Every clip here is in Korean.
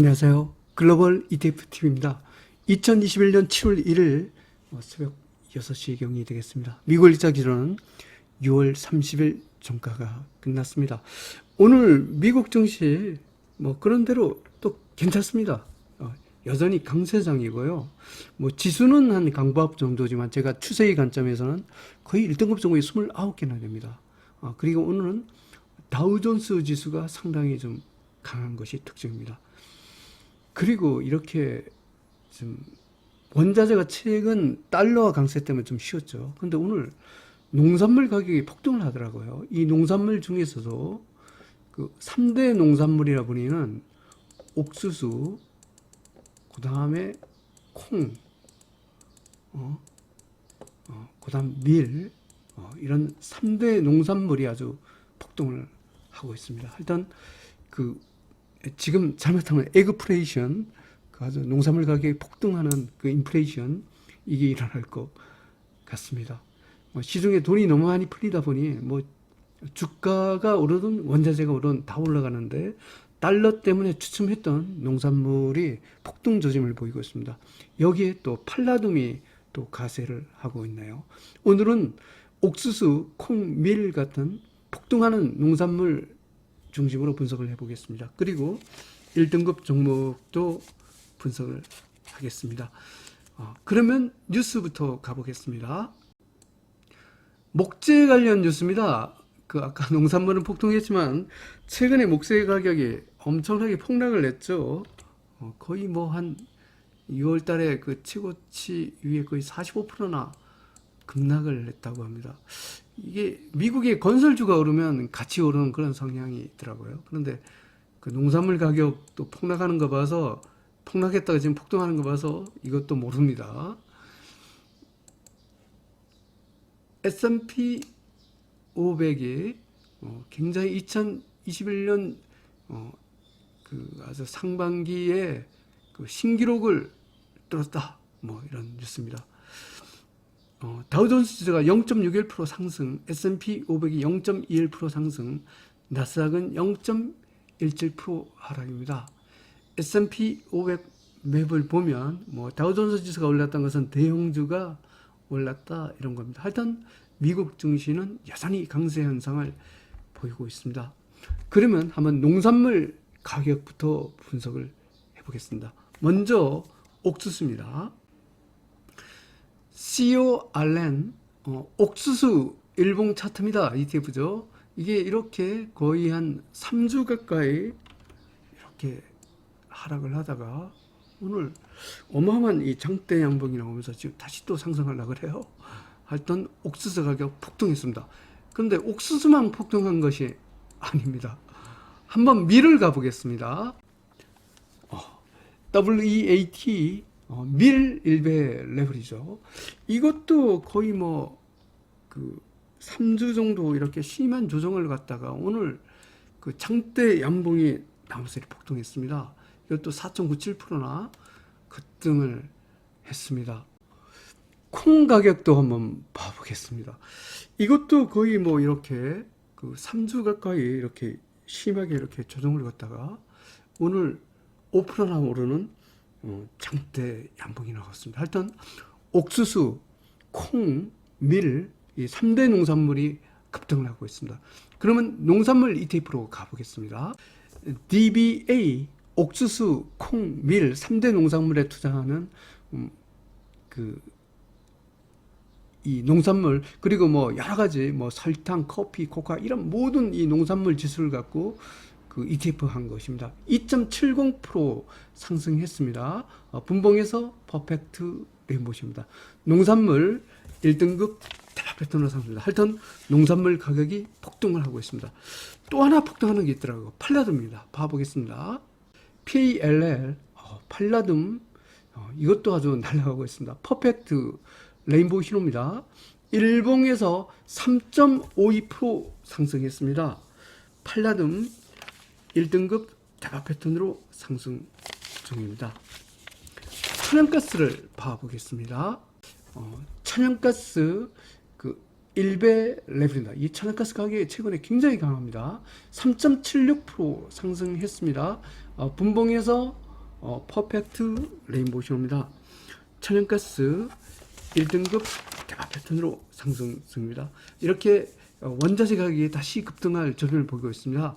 안녕하세요. 글로벌 ETF TV입니다. 2021년 7월 1일 어, 새벽 6시 경이 되겠습니다. 미국 일자 기준은 6월 30일 종가가 끝났습니다. 오늘 미국 증시 뭐 그런 대로 또 괜찮습니다. 어, 여전히 강세장이고요. 뭐 지수는 한 강보합 정도지만 제가 추세의 관점에서는 거의 1등급 정도의 29개나 됩니다. 어, 그리고 오늘은 다우존스 지수가 상당히 좀 강한 것이 특징입니다. 그리고 이렇게 좀 원자재가 최근 달러와 강세 때문에 좀 쉬었죠. 근데 오늘 농산물 가격이 폭등을 하더라고요. 이 농산물 중에서도 그 3대 농산물이라 불리는 옥수수, 그 다음에 콩, 어, 어, 그 다음 밀, 어, 이런 3대 농산물이 아주 폭등을 하고 있습니다. 일단 그 지금 잘못하면 에그프레이션 그 아주 농산물 가격이 폭등하는 그 인플레이션 이게 일어날 것 같습니다. 뭐 시중에 돈이 너무 많이 풀리다 보니 뭐 주가가 오르든 원자재가 오르든 다 올라가는데 달러 때문에 추춤했던 농산물이 폭등 조짐을 보이고 있습니다. 여기에 또 팔라둠이 또 가세를 하고 있나요? 오늘은 옥수수, 콩, 밀 같은 폭등하는 농산물 중심으로 분석을 해보겠습니다. 그리고 1등급 종목도 분석을 하겠습니다. 어, 그러면 뉴스부터 가보겠습니다. 목재 관련 뉴스입니다. 그 아까 농산물은 폭등했지만 최근에 목재 가격이 엄청나게 폭락을 했죠. 어, 거의 뭐 한 6월 달에 그 최고치 위에 거의 45%나 급락을 했다고 합니다. 이게 미국의 건설주가 오르면 같이 오르는 그런 성향이 있더라고요. 그런데 그 농산물 가격도 폭락하는 거 봐서 폭락했다가 지금 폭등하는 거 봐서 이것도 모릅니다. S&P 500이 어, 굉장히 2021년 어, 그 아주 상반기에 그 신기록을 뚫었다. 뭐 이런 뉴스입니다. 어, 다우존스 지수가 0.61% 상승, S&P 500이 0.21% 상승, 나스닥은 0.17% 하락입니다. S&P 500 맵을 보면 뭐 다우존스 지수가 올랐다는 것은 대형주가 올랐다 이런 겁니다. 하여튼 미국 증시는 여전히 강세 현상을 보이고 있습니다. 그러면 한번 농산물 가격부터 분석을 해보겠습니다. 먼저 옥수수입니다. CORN 어, 옥수수 일봉 차트입니다. ETF죠. 이게 이렇게 거의 한 3주 가까이 이렇게 하락을 하다가 오늘 어마어마한 이 장대 양봉이 나오면서 지금 다시 또 상승하려고 그래요. 하여튼 옥수수 가격 폭등했습니다. 그런데 옥수수만 폭등한 것이 아닙니다. 한번 밀을 가보겠습니다. 어, WEAT 어, 밀 일배 레벨이죠. 이것도 거의 뭐 그 3주 정도 이렇게 심한 조정을 갖다가 오늘 그 장대 양봉이 나무sel이 폭등했습니다. 이것도 4.97%나 급등을 했습니다. 콩 가격도 한번 봐보겠습니다. 이것도 거의 뭐 이렇게 그 3주 가까이 이렇게 심하게 이렇게 조정을 갖다가 오늘 5%나 오르는 어, 장대 양봉이 나왔습니다. 하여튼 옥수수, 콩, 밀, 이 3대 농산물이 급등을 하고 있습니다. 그러면 농산물 ETF로 가보겠습니다. DBA, 옥수수, 콩, 밀 3대 농산물에 투자하는 음, 그, 이 농산물 그리고 뭐 여러 가지 뭐 설탕, 커피, 코카 이런 모든 이 농산물 지수를 갖고 그 ETF 한 것입니다. 2.70% 상승했습니다. 어, 분봉에서 퍼펙트 레인보우입니다. 농산물 1등급 대박 패턴으로 상승합니다. 하여튼 농산물 가격이 폭등을 하고 있습니다. 또 하나 폭등하는 게 있더라고요. 팔라듬입니다. 봐보겠습니다. PLL 어, 팔라듬 어, 이것도 아주 날아가고 있습니다. 퍼펙트 레인보우 신호입니다. 일봉에서 3.52% 상승했습니다. 팔라듬 1등급 대박 패턴으로 상승 중입니다. 천연가스를 봐보겠습니다. 어, 천연가스 그 1배 레벨입니다. 이 천연가스 가격이 최근에 굉장히 강합니다. 3.76% 상승했습니다. 어, 분봉에서 어, 퍼펙트 레인보우 신호입니다. 천연가스 1등급 대박 패턴으로 상승 중입니다. 이렇게 어, 원자재 가격이 다시 급등할 조짐을 보이고 있습니다.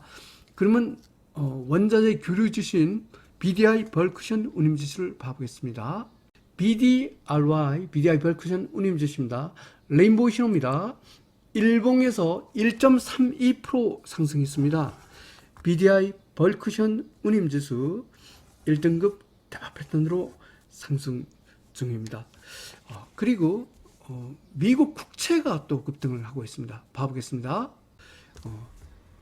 그러면 어, 원자재 교류 주신 BDI 벌크션 운임 지수를 봐보겠습니다. BDRY, BDI 벌크션 운임 지수입니다. 레인보우 신호입니다. 일봉에서 1.32% 상승했습니다. BDI 벌크션 운임 지수 1등급 대박 패턴으로 상승 중입니다. 어, 그리고 어, 미국 국채가 또 급등을 하고 있습니다. 봐보겠습니다. 어,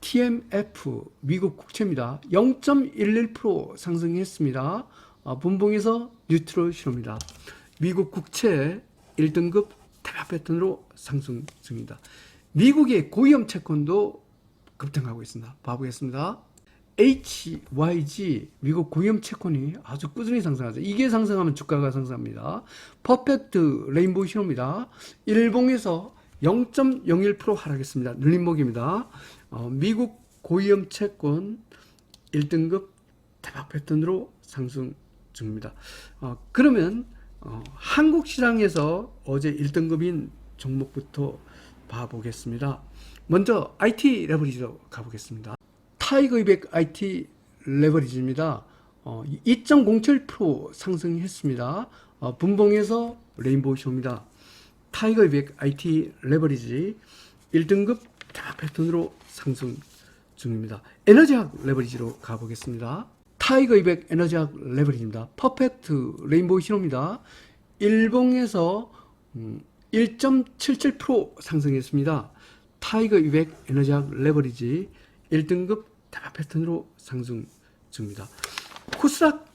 TMF 미국 국채입니다. 0.11% 상승했습니다. 어, 분봉에서 뉴트럴 신호입니다. 미국 국채 1등급 대박 패턴으로 상승 중입니다. 미국의 고위험 채권도 급등하고 있습니다. 봐보겠습니다. HYG 미국 고위험 채권이 아주 꾸준히 상승하죠. 이게 상승하면 주가가 상승합니다. 퍼펙트 레인보우 신호입니다. 일봉에서 0.01% 하락했습니다. 눌림목입니다. 어, 미국 고위험 채권 1등급 대박 패턴으로 상승 중입니다. 어, 그러면 어, 한국 시장에서 어제 1등급인 종목부터 봐보겠습니다. 먼저 IT 레버리지로 가보겠습니다. 타이거 200 IT 레버리지입니다. 어, 2.07% 상승했습니다. 어, 분봉에서 레인보우 쇼입니다. 타이거 200 IT 레버리지 1등급 대박 패턴으로 상승 중입니다. 에너지학 레버리지로 가보겠습니다. 타이거 200 에너지학 레버리지입니다. 퍼펙트 레인보우 신호입니다. 일봉에서 음, 1.77% 상승했습니다. 타이거 200 에너지학 레버리지 1등급 대박 패턴으로 상승 중입니다. 코스닥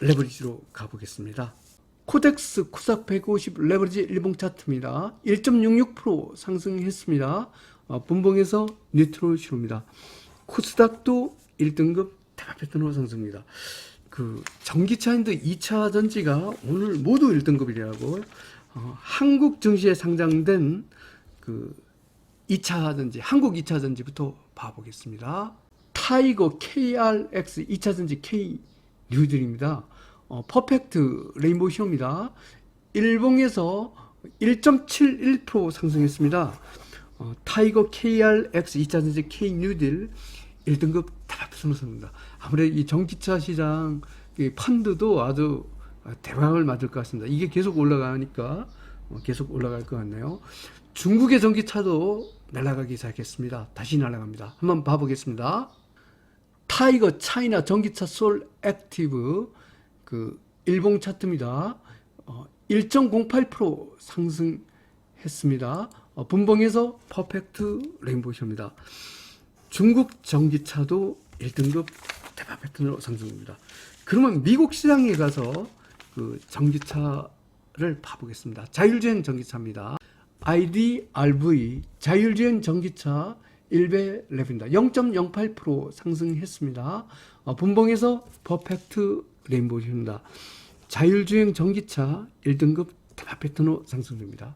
레버리지로 가보겠습니다. 코덱스 코스닥 150 레버리지 일봉 차트입니다. 1.66% 상승했습니다. 어, 분봉에서 뉴트럴 신호입니다. 코스닥도 1등급 대박 패턴으로 상승입니다. 그 전기차인드 2차 전지가 오늘 모두 1등급이라고 어, 한국 증시에 상장된 그 2차 전지, 한국 2차 전지부터 봐보겠습니다. 타이거 KRX 2차 전지 K 뉴들입니다. 어, 퍼펙트 레인보우 신호입니다. 일봉에서 1.71% 상승했습니다. 어, 타이거 KRX 2차 전지 K 뉴딜 1등급 대박 상승입니다. 아무래도 이 전기차 시장 이 펀드도 아주 대박을 맞을 것 같습니다. 이게 계속 올라가니까 어, 계속 올라갈 것 같네요. 중국의 전기차도 날아가기 시작했습니다. 다시 날아갑니다. 한번 봐보겠습니다. 타이거 차이나 전기차 솔 액티브 그 일봉 차트입니다. 어, 1.08% 상승했습니다. 어, 분봉에서 퍼펙트 레인보우쇼입니다. 중국 전기차도 1등급 대박 패턴으로 상승합니다. 그러면 미국 시장에 가서 그 전기차를 봐보겠습니다. 자율주행 전기차입니다. IDRV 자율주행 전기차 1배 랩입니다. 0.08% 상승했습니다. 어, 분봉에서 퍼펙트 레인보우입니다. 자율주행 전기차 1등급 대박 패턴으로 상승됩니다.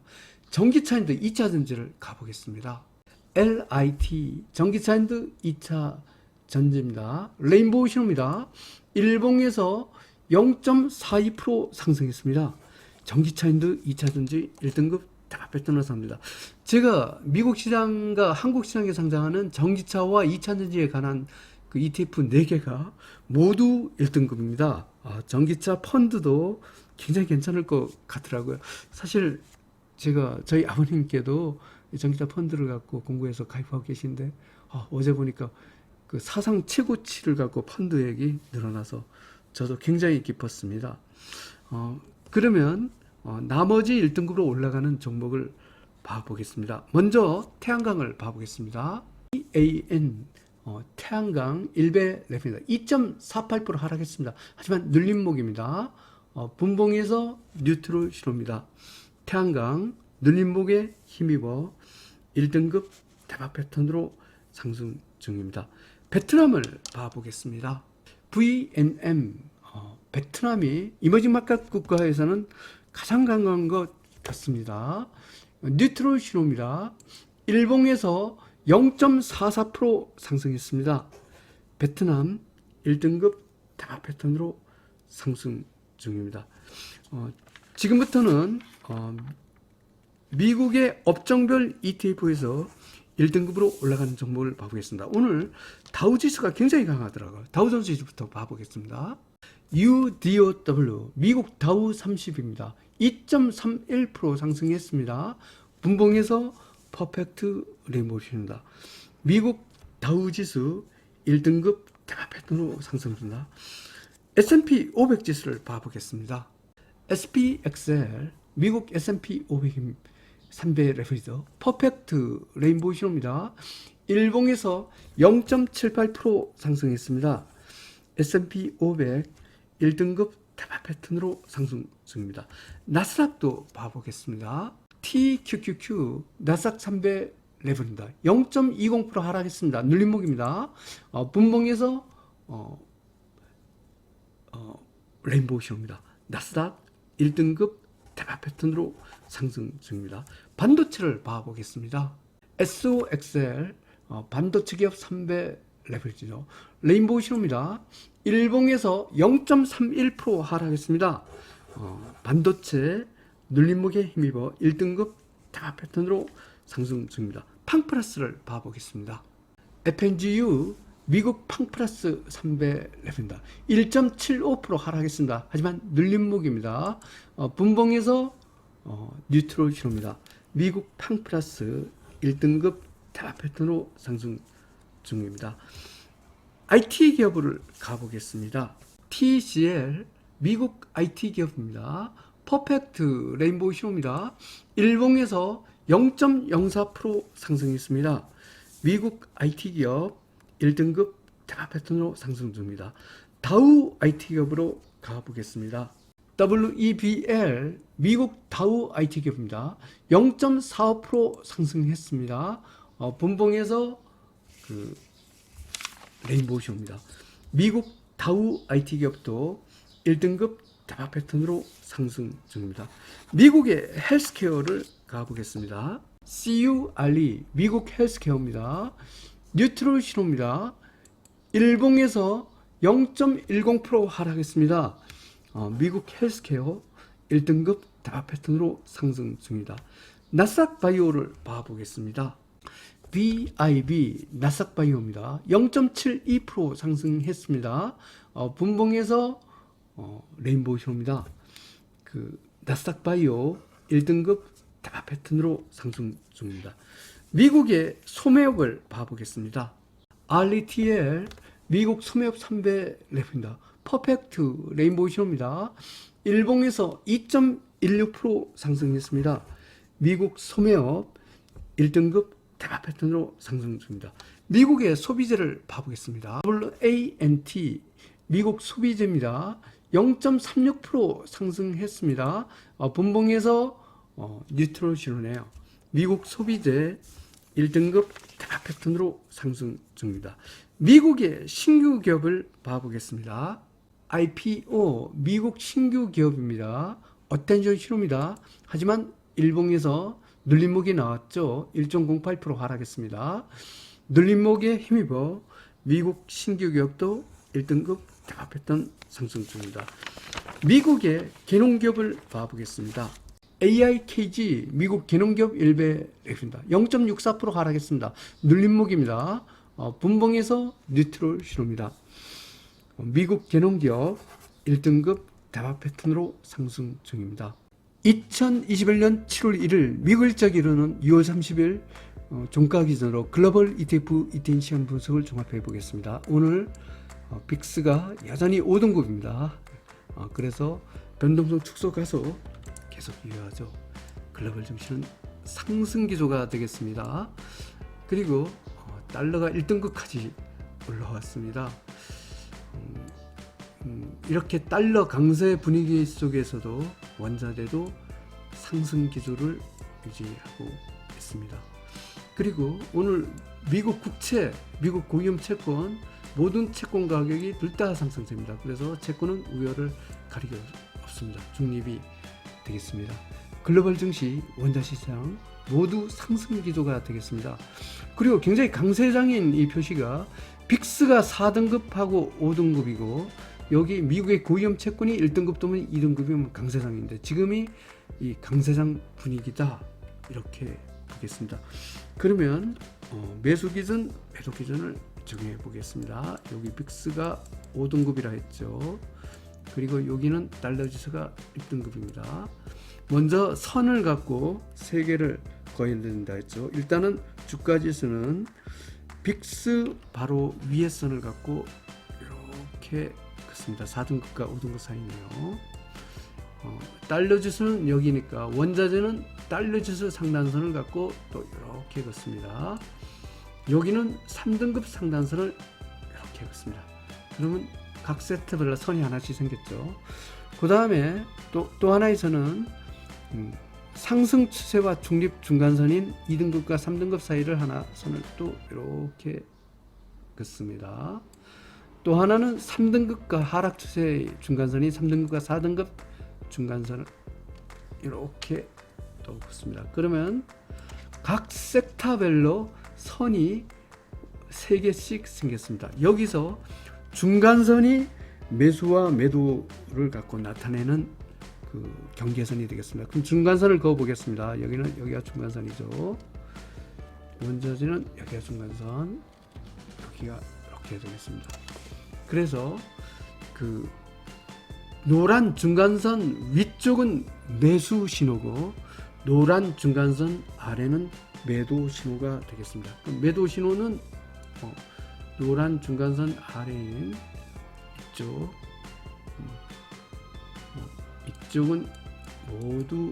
전기차인드 2차 전지를 가보겠습니다. LIT 전기차인드 2차 전지입니다. 레인보우 신호입니다. 일봉에서 0.42% 상승했습니다. 전기차인드 2차 전지 1등급 대박 패턴으로 삽니다. 제가 미국 시장과 한국 시장에 상장하는 전기차와 2차 전지에 관한 그 ETF 4개가 모두 1등급입니다. 아, 전기차 펀드도 굉장히 괜찮을 것 같더라고요. 사실 제가 저희 아버님께도 이 전기차 펀드를 갖고 공부해서 가입하고 계신데 아, 어제 보니까 그 사상 최고치를 갖고 펀드액이 늘어나서 저도 굉장히 기뻤습니다. 어, 그러면 어, 나머지 1등급으로 올라가는 종목을 봐보겠습니다. 먼저 태양광을 봐보겠습니다. EAN 어, 태양광 1배 랩입니다. 2.48% 하락했습니다. 하지만 눌림목입니다. 어, 분봉에서 뉴트럴 신호입니다. 태양광 눌림목에 힘입어 1등급 대박 패턴으로 상승 중입니다. 베트남을 봐보겠습니다. VNM 어, 베트남이 이머징 마켓 국가에서는 가장 강한 것 같습니다. 뉴트럴 신호입니다. 일봉에서 0.44% 상승했습니다. 베트남 1등급 대박 패턴으로 상승 중입니다. 어, 지금부터는 어, 미국의 업종별 ETF에서 1등급으로 올라가는 종목을 봐보겠습니다. 오늘 다우지수가 굉장히 강하더라고요. 다우존스 지수부터 봐보겠습니다. UDOW 미국 다우 30입니다. 2.31% 상승했습니다. 분봉에서 퍼펙트 레인보우입니다. 미국 다우지수 1등급 대박 패턴으로 상승합니다. S&P 500 지수를 봐보겠습니다. SPXL 미국 S&P 500 3배 레버리저 퍼펙트 레인보우 신호입니다. 일봉에서 0.78% 상승했습니다. S&P 500 1등급 대박 패턴으로 상승 중입니다. 나스닥도 봐보겠습니다. TQQQ 나스닥 3배 레벨입니다. 0.20% 하락했습니다. 눌림목입니다. 어, 분봉에서 어, 어, 레인보우 신호입니다. 나스닥 1등급 대박 패턴으로 상승 중입니다. 반도체를 봐보겠습니다. SOXL 어, 반도체 기업 3배 레벨이죠. 레인보우 신호입니다. 일봉에서 0.31% 하락했습니다. 어, 반도체 눌림목에 힘입어 1등급 대박 패턴으로 상승 중입니다. 팡플러스를 봐보겠습니다. FNGU 미국 팡플러스 3배 레벨입니다. 1.75% 하락했습니다. 하지만 눌림목입니다. 어, 분봉에서 어, 뉴트럴 신호입니다. 미국 팡플러스 1등급 대박 패턴으로 상승 중입니다. IT 기업을 가보겠습니다. TCL 미국 IT 기업입니다. 퍼펙트 레인보우 신호입니다. 일봉에서 0.04% 상승했습니다. 미국 IT 기업 1등급 대박 패턴으로 상승 중입니다. 다우 IT 기업으로 가보겠습니다. WEBL 미국 다우 IT 기업입니다. 0.45% 상승했습니다. 어, 분봉에서 그 레인보우 쇼입니다. 미국 다우 IT 기업도 1등급 대박 패턴으로 상승 중입니다. 미국의 헬스케어를 가보겠습니다. CURE 미국 헬스케어입니다. 뉴트럴 신호입니다. 일봉에서 0.10% 하락했습니다. 어, 미국 헬스케어 1등급 대박 패턴으로 상승 중입니다. 나스닥 바이오를 봐보겠습니다. VIB 나스닥 바이오입니다. 0.72% 상승했습니다. 어, 분봉에서 어, 레인보우 신호입니다. 그 나스닥 바이오 1등급 대박 패턴으로 상승 중입니다. 미국의 소매업을 봐보겠습니다. RETL 미국 소매업 3배 랩입니다. 퍼펙트 레인보우 신호입니다. 일봉에서 2.16% 상승했습니다. 미국 소매업 1등급 대박 패턴으로 상승 중입니다. 미국의 소비재를 봐보겠습니다. WANT 미국 소비재입니다. 0.36% 상승했습니다. 어, 분봉에서 어, 뉴트럴 신호네요. 미국 소비재 1등급 대박 패턴으로 상승 중입니다. 미국의 신규 기업을 봐보겠습니다. IPO 미국 신규 기업입니다. 어텐션 신호입니다. 하지만 일봉에서 눌림목이 나왔죠. 1.08% 하락했습니다. 눌림목에 힘입어 미국 신규 기업도 1등급 대박 패턴 상승 중입니다. 미국의 개농기업을 봐보겠습니다. AIKG 미국 개농기업 1배 랩입니다. 0.64% 하락했습니다. 눌림목입니다. 어, 분봉에서 뉴트럴 신호입니다. 어, 미국 개농기업 1등급 대박 패턴으로 상승 중입니다. 2021년 7월 1일 미국 일자기로는 6월 30일 어, 종가 기준으로 글로벌 ETF 이텐 시간 분석을 종합해 보겠습니다. 오늘 어, 빅스가 여전히 5등급입니다. 어, 그래서 변동성 축소 가속 계속 유효하죠. 글로벌 증시는 상승 기조가 되겠습니다. 그리고 어, 달러가 1등급까지 올라왔습니다. 음, 음, 이렇게 달러 강세 분위기 속에서도 원자재도 상승 기조를 유지하고 있습니다. 그리고 오늘 미국 국채, 미국 고위험 채권 모든 채권 가격이 둘 다 상승됩니다. 그래서 채권은 우열을 가리기 없습니다. 중립이 되겠습니다. 글로벌 증시, 원자 시장 모두 상승 기조가 되겠습니다. 그리고 굉장히 강세장인 이 표시가 빅스가 4등급하고 5등급이고 여기 미국의 고위험 채권이 1등급 또는 2등급이면 강세장인데 지금이 이 강세장 분위기다 이렇게 보겠습니다. 그러면 어, 매수 기준, 매도 기준을 정해 보겠습니다. 여기 빅스가 5등급이라 했죠. 그리고 여기는 달러 지수가 1등급입니다. 먼저 선을 갖고 세 개를 거해야 된다 했죠. 일단은 주가 지수는 빅스 바로 위에 선을 갖고 이렇게 긋습니다. 4등급과 5등급 사이네요. 어, 달러 지수는 여기니까 원자재는 달러 지수 상단선을 갖고 또 이렇게 긋습니다. 여기는 3등급 상단선을 이렇게 긋습니다. 그러면 각 세트별로 선이 하나씩 생겼죠. 그 다음에 또, 또 선은 음, 상승 추세와 중립 중간선인 2등급과 3등급 사이를 하나 선을 또 이렇게 긋습니다. 또 하나는 3등급과 하락 추세의 중간선인 3등급과 4등급 중간선을 이렇게 또 긋습니다. 그러면 각 섹터별로 선이 세 개씩 생겼습니다. 여기서 중간선이 매수와 매도를 갖고 나타내는 그 경계선이 되겠습니다. 그럼 중간선을 그어 보겠습니다. 여기는 여기가 중간선이죠. 원자재는 여기가 중간선, 여기가 이렇게 되겠습니다. 그래서 그 노란 중간선 위쪽은 매수 신호고 노란 중간선 아래는 매도 신호가 되겠습니다. 매도 신호는 어, 노란 중간선 아래인 이쪽 음, 어, 이쪽은 모두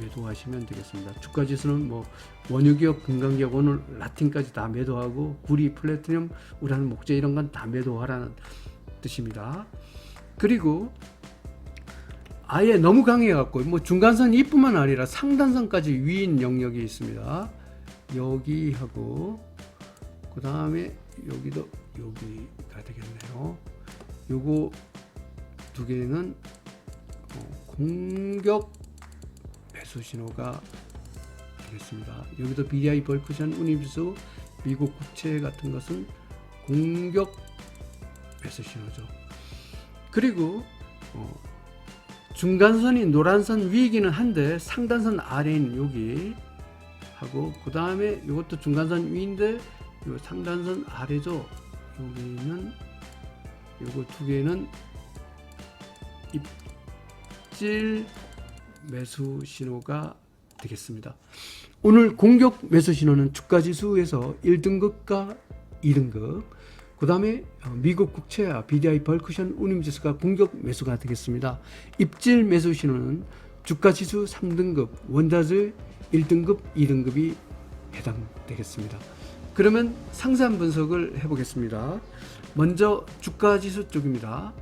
매도하시면 되겠습니다. 주가 지수는 뭐 원유기업, 금강기업 오늘 라틴까지 다 매도하고 구리, 플래티넘, 우라는 목재 이런 건 다 매도하라는 뜻입니다. 그리고 아예 너무 강해갖고 뭐 중간선 이뿐만 아니라 상단선까지 위인 영역이 있습니다. 여기하고 그 다음에 여기도 여기가 되겠네요. 요거 두 개는 어, 공격 매수 신호가 되겠습니다. 여기도 BDI 벌크션 운임지수 미국 국채 같은 것은 공격 매수 신호죠. 그리고 어, 중간선이 노란선 위이기는 한데 상단선 아래인 여기 하고 그 다음에 이것도 중간선 위인데 요 상단선 아래죠. 여기는 요거 두 개는 입질 매수 신호가 되겠습니다. 오늘 공격 매수 신호는 주가 지수에서 1등급과 2등급, 그 다음에 미국 국채와 BDI 벌크션 운임지수가 공격 매수가 되겠습니다. 입질 매수 신호는 주가 지수 3등급, 원자재 1등급, 2등급이 해당되겠습니다. 그러면 상세한 분석을 해보겠습니다. 먼저 주가 지수 쪽입니다.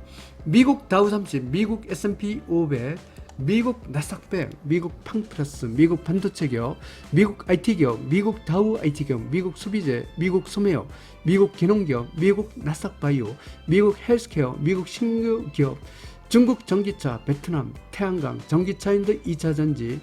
미국 다우 30, 미국 S&P 500, 미국 나스닥 100, 미국 팡플러스, 미국 반도체 기업, 미국 IT 기업, 미국 다우 IT 기업, 미국 소비재, 미국 소매업, 미국 기농 기업, 미국 나스닥 바이오, 미국 헬스케어, 미국 신규 기업, 중국 전기차, 베트남, 태양광, 전기차인드 2차 전지,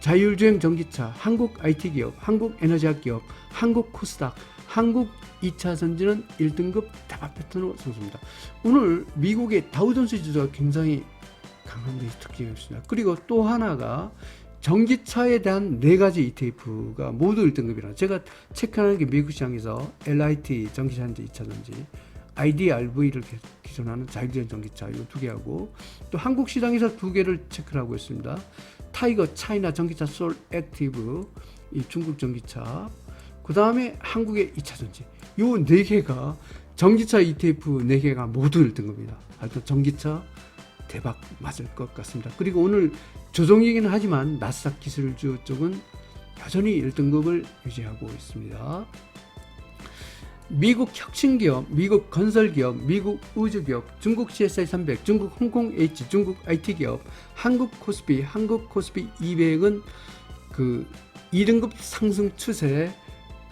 자율주행 전기차, 한국 IT 기업, 한국 에너지학 기업, 한국 코스닥, 한국 2차 전지는 1등급 대박 패턴으로 선수입니다. 오늘 미국의 다우존스 지수가 굉장히 강한 데 특징이 있습니다. 그리고 또 하나가 전기차에 대한 네 가지 ETF가 모두 1등급이라 제가 체크하는 게 미국 시장에서 LIT 전기차인지 2차 전지, IDRV를 기존하는 자율주행 전기차 이 두 개하고 또 한국 시장에서 두 개를 체크를 하고 있습니다. 타이거 차이나 전기차 솔 액티브 이 중국 전기차 그 다음에 한국의 2차 전지 요 네 개가 전기차 ETF 네 개가 모두 1등급입니다. 하여튼 전기차 대박 맞을 것 같습니다. 그리고 오늘 조정이긴 하지만 나스닥 기술주 쪽은 여전히 1등급을 유지하고 있습니다. 미국 혁신기업, 미국 건설기업, 미국 우주기업, 중국 CSI 300, 중국 홍콩 H, 중국 IT기업, 한국 코스피, 한국 코스피 200은 그 2등급 상승 추세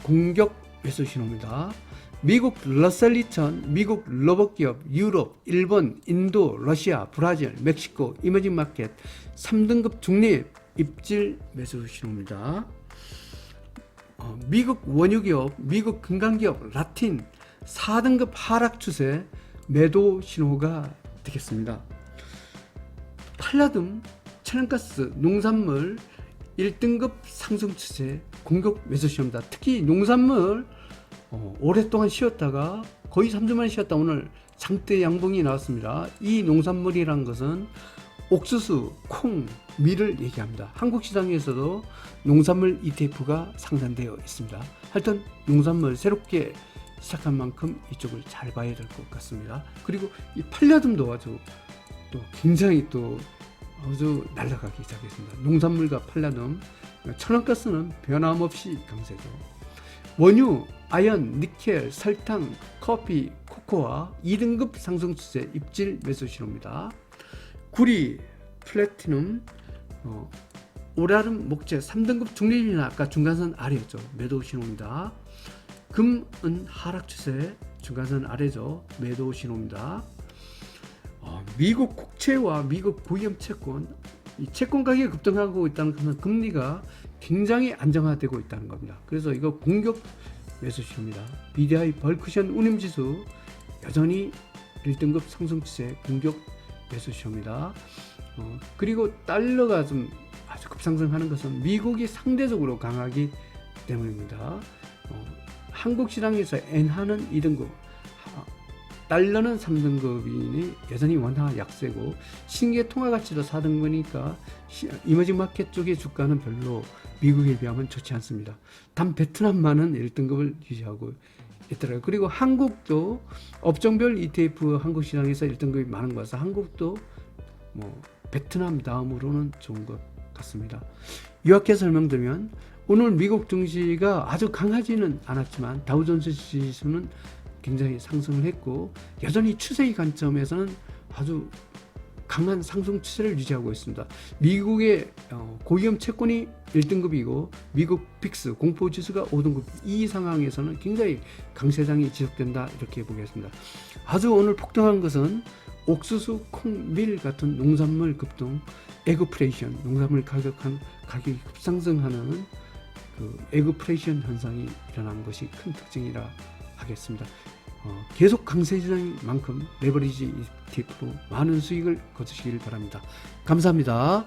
공격 매수 신호입니다. 미국 러셀 2000, 미국 로봇 기업, 유럽, 일본, 인도, 러시아, 브라질, 멕시코, 이머징 마켓 3등급 중립 입질 매수 신호입니다. 어, 미국 원유기업, 미국 금강기업, 라틴 4등급 하락 추세 매도 신호가 되겠습니다. 팔라듬 천연가스 농산물 1등급 상승 추세 공격 매수 시험다. 특히 농산물 어, 오랫동안 쉬었다가 거의 3주 만에 쉬었다 오늘 장대 양봉이 나왔습니다. 이 농산물이란 것은 옥수수, 콩, 밀을 얘기합니다. 한국 시장에서도 농산물 ETF가 상단되어 있습니다. 하여튼 농산물 새롭게 시작한 만큼 이쪽을 잘 봐야 될 것 같습니다. 그리고 이 팔려듬도 아주 또 굉장히 또 아주 날아가기 시작했습니다. 농산물과 팔려듬, 천연가스는 변함없이 강세죠. 원유, 아연, 니켈, 설탕, 커피, 코코아 2등급 상승 추세 입질 매수 신호입니다. 구리, 플래티넘, 어, 오라름, 목재 3등급 중립이나 아까 중간선 아래였죠. 매도 신호입니다. 금은 하락 추세 중간선 아래죠. 매도 신호입니다. 어, 미국 국채와 미국 고위험 채권 이 채권 가격이 급등하고 있다는 것은 금리가 굉장히 안정화되고 있다는 겁니다. 그래서 이거 공격 매수 신호입니다. BDI 벌크션 운임지수 여전히 1등급 상승 추세 공격 매수 신호입니다. 어, 그리고 달러가 좀 아주 급상승하는 것은 미국이 상대적으로 강하기 때문입니다. 어, 한국 시장에서 엔화는 2등급, 하- 달러는 3등급이니 여전히 원화 약세고 신계 통화 가치도 4등급이니까 이머징 마켓 쪽의 주가는 별로 미국에 비하면 좋지 않습니다. 단 베트남만은 1등급을 유지하고 있더라고요. 그리고 한국도 업종별 ETF 한국 시장에서 1등급이 많은 것 같아서 한국도 뭐 베트남 다음으로는 좋은 것 같습니다. 요약해 설명드리면 오늘 미국 증시가 아주 강하지는 않았지만 다우존스 지수는 굉장히 상승을 했고 여전히 추세의 관점에서는 아주 강한 상승 추세를 유지하고 있습니다. 미국의 어, 고위험 채권이 1등급이고 미국 픽스 공포 지수가 5등급 이 상황에서는 굉장히 강세장이 지속된다 이렇게 보겠습니다. 아주 오늘 폭등한 것은 옥수수, 콩, 밀 같은 농산물 급등, 에그프레이션 농산물 가격 한 가격이 급상승하는 그 에그프레이션 현상이 일어난 것이 큰 특징이라 하겠습니다. 어, 계속 강세장인 만큼 레버리지 ETF로 많은 수익을 거두시길 바랍니다. 감사합니다.